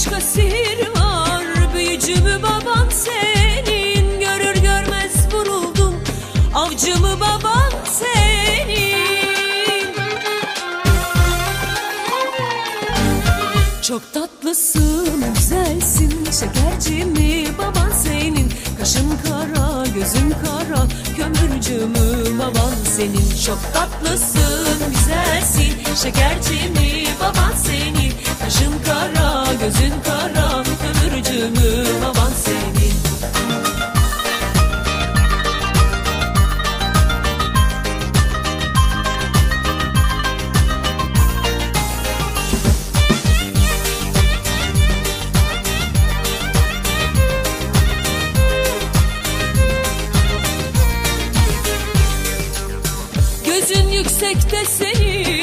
Başka sihir var. Büyücü mü baban senin? Görür görmez vuruldum. Avcı mı baban senin? Çok tatlısın, güzelsin. Şekerci mi baban senin? Kaşın kara, gözün kara. Kömürcü mü baban senin? Çok tatlısın, güzelsin. Şekerci mi baban senin? Kaşın kara, gözün kara Kömürcü mü baban senin. Gözün yüksekte senin,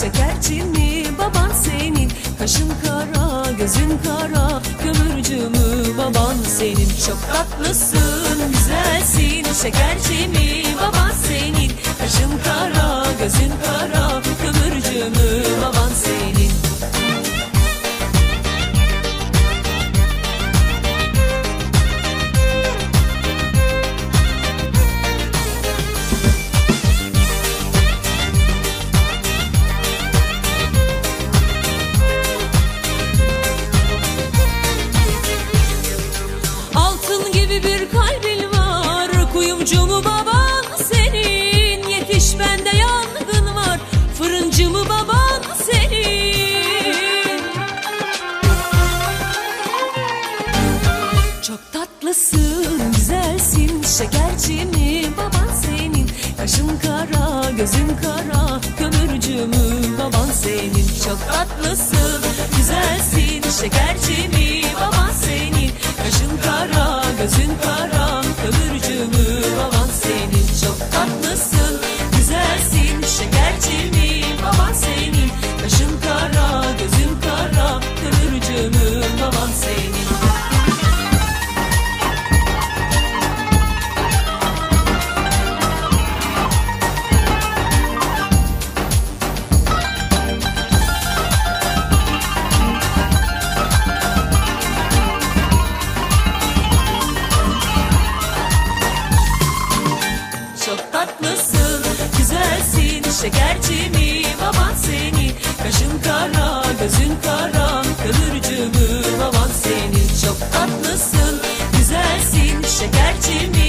şekerci mi baban senin. Kaşın kara, gözün kara, kömürcü mü baban senin? Çok tatlısın, güzelsin, şekerci mi baban senin. Kaşın kara, gözün kara, kömürcü gibi bir kalbin var. Kuyumcu mu baban senin. Yetiş bende yangın var. Fırıncı mı baban senin. Çok tatlısın, güzelsin. Şekerci mi baban senin. Kaşın kara, gözün kara. Kömürcü mü baban senin. Çok tatlısın, güzelsin. Şekerci mi baban senin. Kaşın kara, gözün kara şekerci mi? Baban senin Kaşın kara, gözün kara, mü baban senin Çok tatlısın, güzelsin, şekerci mi